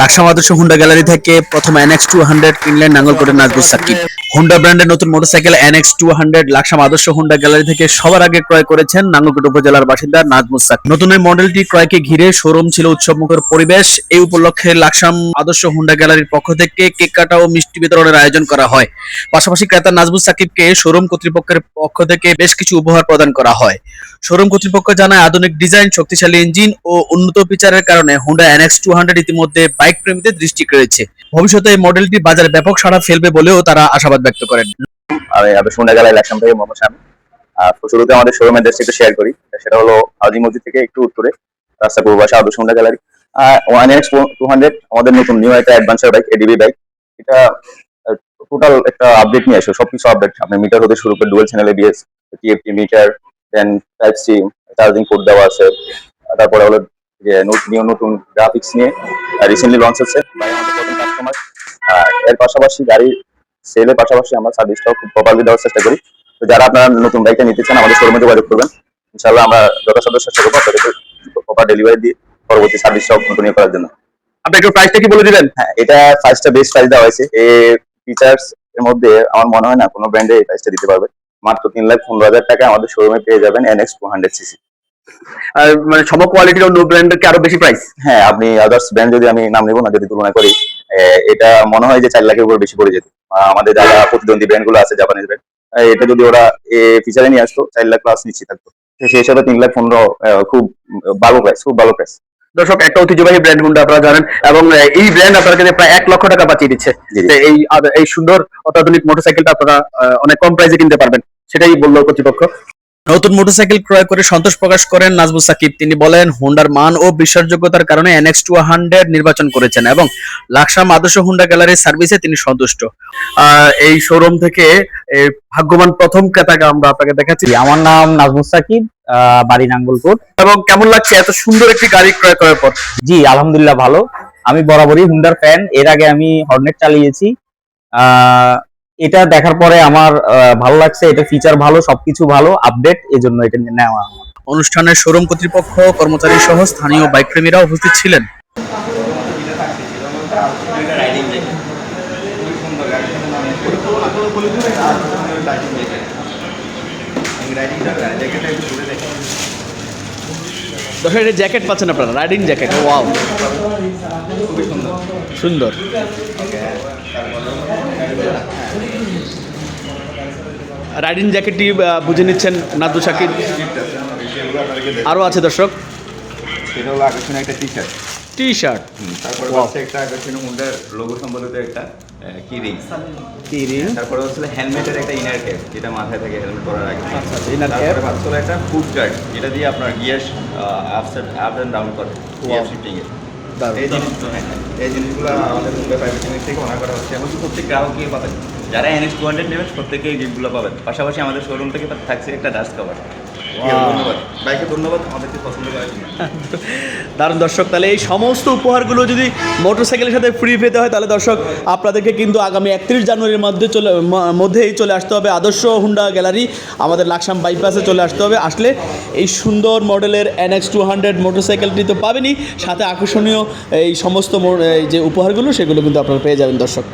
Laksam Adarsha Honda gallery থেকে প্রথম NX two hundred কিনলেন নাঙ্গলকোটের নাজবুল সাকিব। হুন্ডা ব্র্যান্ডের নতুন motorcycle NX two hundred Laksam Adarsha Honda gallery থেকে সবার আগে ক্রয় করেছেন নাঙ্গলকোট উপজেলার বাসিন্দা নাজমুল সাকিব নতুন এই মডেলটি ক্রয়কে ঘিরে শোরুম ছিল উৎসবমুখর পরিবেশ। এই উপলক্ষে লাকসাম আদর্শ হুন্ডা গ্যালারির পক্ষ থেকে কেক কাটা ও মিষ্টি বিতরণের আয়োজন করা হয়। পাশাপাশি ক্রেতা নাজমুল সাকিবকে শোরুম কর্তৃপক্ষের পক্ষ থেকে বেশ কিছু উপহার প্রদান করা হয়। শোরুম কর্তৃপক্ষ জানায়, আধুনিক ডিজাইন শক্তিশালী ইঞ্জিন ও উন্নত ফিচারের কারণে হুন্ডা এনএক্স টু হান্ড্রেড ইতিমধ্যে বাইক প্রেমীদের দৃষ্টি কেড়েছে। ভবিষ্যতে এই মডেলটি বাজারে ব্যাপক সাড়া ফেলবে বলেও তারা আশাবাদ ব্যক্ত করেন। আমি আদর্শ হুন্ডা গ্যালারি লাকসাম থেকে মোহাম্মদ শামী শুরুতে আমাদের শোরুমের দেশটা একটু শেয়ার করি। সেটা হলো হাউজিং মসজিদ থেকে একটু উত্তরে, রাস্তা পূর্ব পাশে Adarsh Honda gallery one X two hundred আমাদের নতুন নিউ একটা অ্যাডভান্সার বাইক এডিবি বাইক এটা টোটাল একটা আপডেট নিয়ে আসে, সবকিছু আপডেট আপনি মিটার হতে শুরু করে dual channel ABS TFT meter then type C charging port দেওয়া আছে। তারপরে হলো, যে নিউ নতুন গ্রাফিক্স নিয়ে রিসেন্টলি লঞ্চ হচ্ছে। এর পাশাপাশি গাড়ি সেলের পাশাপাশি আমরা সার্ভিসটাও খুব প্রপারলি দেওয়ার চেষ্টা করি। তো যারা আপনারা নতুন বাইকটা নিতে চান আমাদের শোরুমে যোগাযোগ করবেন। ইনশাআল্লাহ আমরা যথাসাধ্য চেষ্টা করব আপনাদেরকে প্রপার ডেলিভারি দিয়ে পরবর্তী সার্ভিসটাও কন্টিনিউ করার জন্য। আপনি একটু প্রাইসটা কি বলে দিবেন? হ্যাঁ এটা ফার্স্টটা বেস্ট প্রাইস দেওয়া হয়েছে। এই ফিচার্স এর মধ্যে আমার মনে হয় না কোনো ব্র্যান্ডে এই প্রাইসটা দিতে পারবে। মাত্র তিন লাখ পনেরো হাজার টাকা আমাদের শোরুমে পেয়ে যাবেন এনএক্স টু হান্ড্রেড সিসি আর মানে সম কোয়ালিটির অন্য ব্র্যান্ডের কি আরও বেশি প্রাইস হ্যাঁ আপনি আদার্স ব্র্যান্ড যদি আমি নাম নেব না যদি তুলনা করি এটা মনে হয় যে চার লাখের উপর বেশি পড়ে যেত। আমাদের যারা প্রতিদ্বন্দ্বী ব্র্যান্ডগুলো আছে জাপানিজ ব্র্যান্ড এটা যদি ওরা ফিচারে নিয়ে আসতো চার লাখ প্লাস নিশ্চিত থাকতো। সেই হিসাবে তিন লাখ পনেরো খুব ভালো প্রাইস খুব ভালো প্রাইস দর্শক একটা ঐতিহ্যবাহী ব্র্যান্ড হুন্ডা আপনারা জানেন এবং এই ব্র্যান্ড আপনার কাছে প্রায় এক লক্ষ টাকা বাঁচিয়ে দিচ্ছে। এই এই সুন্দর অত্যাধুনিক মোটরসাইকেলটা আপনারা অনেক কম প্রাইসে কিনতে পারবেন সেটাই বলল কর্তৃপক্ষ। নতুন মোটরসাইকেল ক্রয় করে সন্তোষ প্রকাশ করেন নাজমুল সাকিব। তিনি বলেন হোন্ডার মান ও বিশ্বাসযোগ্যতার কারণে এনএক্স টু হান্ড্রেড নির্বাচন করেছেন এবং লাকসাম আদর্শ হোন্ডা গ্যালারির সার্ভিসে তিনি সন্তুষ্ট। এই শোরুম থেকে ভাগ্যবান প্রথম ক্রেতাকে আমরা আপনাকে দেখাচ্ছি। আমার নাম নাজমুল সাকিব বাড়ি নাঙ্গলকোট এবং কেমন লাগছে এত সুন্দর একটি গাড়ি ক্রয় করার পর? জি আলহামদুলিল্লাহ ভালো। আমি বরাবরই হুন্ডার ফ্যান এর আগে আমি হর্নেট চালিয়েছি। আহ, এটা দেখার পরে আমার আহ, ভালো লাগছে এটা ফিচার ভালো সবকিছু ভালো আপডেট এজন্য এটা নেওয়া অনুষ্ঠানের শোরুম কর্তৃপক্ষ কর্মচারী সহ স্থানীয় বাইক প্রেমীরা উপস্থিত ছিলেন। এটা জ্যাকেট পাচ্ছেন আপনারা রাইডিং জ্যাকেট ওয়াও সুন্দর। রাইডিং জ্যাকেটটি বুঝে নিচ্ছেন নাদু শাকিব আরও আছে দর্শক। সেটা হলো আকর্ষণীয় একটা টি শার্ট টি শার্ট তারপরে হচ্ছে একটা আকর্ষণীয় হুন্ডার লোগো সম্বলিত একটা কি রিং কিরি তারপরে হচ্ছে হেলমেটের একটা ইনার ক্যাপ যেটা মাথায় থাকে হেলমেট পরার আগে। আচ্ছা, আচ্ছা, তারপরে একটা ফুড গার্ড যেটা দিয়ে আপনার gear up up and down করে গিয়ার শিফটিং এর দারুণ। এই হ্যাঁ হ্যাঁ, এই আমাদের করা হচ্ছে। প্রত্যেক পাবেন? যারা এনএস টু হান্ড্রেড নেবেন প্রত্যেকেই গিফটগুলো পাবেন। পাশাপাশি আমাদের শোরুম থেকে থাকছে একটা ডাস্ট কভার ধন্যবাদ। বাইকে ধন্যবাদ আমাদেরকে পছন্দ করার জন্য। দারুণ দর্শক তাহলে এই সমস্ত উপহারগুলো যদি মোটরসাইকেলের সাথে ফ্রি পেতে হয় তাহলে দর্শক আপনাদেরকে কিন্তু আগামী একত্রিশ জানুয়ারির মধ্যে চলে মধ্যেই চলে আসতে হবে। আদর্শ হুন্ডা গ্যালারি আমাদের লাকসাম বাইপাসে চলে আসতে হবে। আসলে এই সুন্দর মডেলের এনএক্স টু হান্ড্রেড মোটরসাইকেলটি তো পাবেনই। সাথে আকর্ষণীয় এই সমস্ত যে উপহারগুলো সেগুলো কিন্তু আপনারা পেয়ে যাবেন দর্শক।